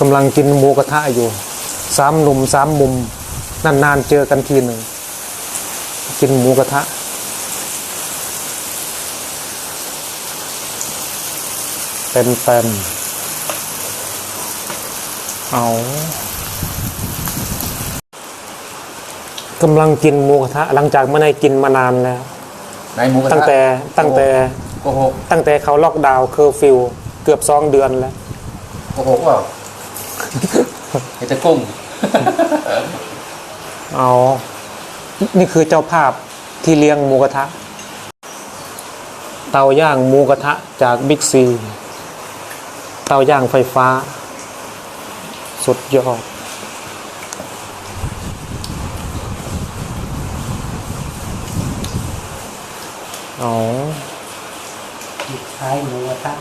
กำลังกินหมูกระทะอยู่สามหนุ่มสามมุมนานๆเจอกันทีหนึ่ง กินหมูกระทะ เป็นแฟนเอากำลังกินหมูกระทะ หลังจากไม่ได้กินมานานแล้วในหมูกระทะตั้งแต่ตั้งแต่โกหกตั้งแต่เขาล็อกดาวน์เคอร์ฟิวเกือบสองเดือนแล้วโกหกเปล่า เห็นแต่กุ้งเอา นี่คือเจ้าภาพที่เลี้ยงหมูกระทะ เตาย่างหมูกระทะจากบิ๊กซี เตาย่างไฟฟ้า สุดยอดอ๋อท้ายหมูกระทะ